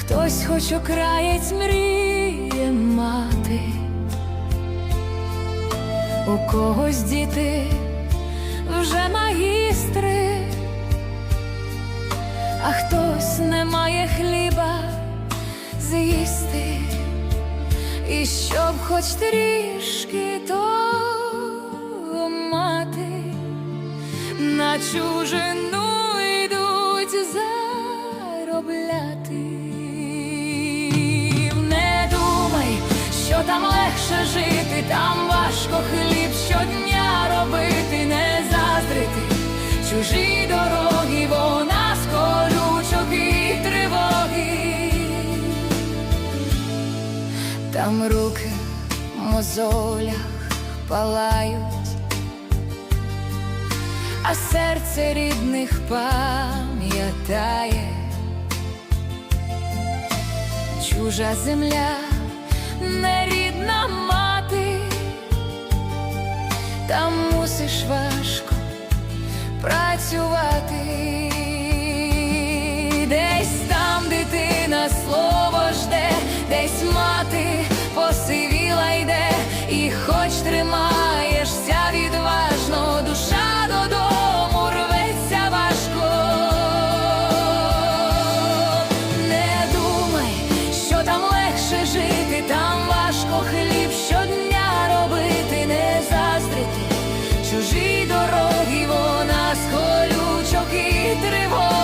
хтось хоч окраєць мріє мати, у когось діти вже магістри, а хтось не має хліба з'їсти, і щоб хоч трішки то мати. На чужину там легше жити, там важко хліб щодня робити, не заздрити чужі дороги, бо нас колючок і тривоги. Там руки в мозолях палають а серце рідних пам'ятає, чужа земля, нерідна мати, там мусиш важко працювати, хліб щодня робити, не заздрити чужі дороги, вона з колючок і тривоги.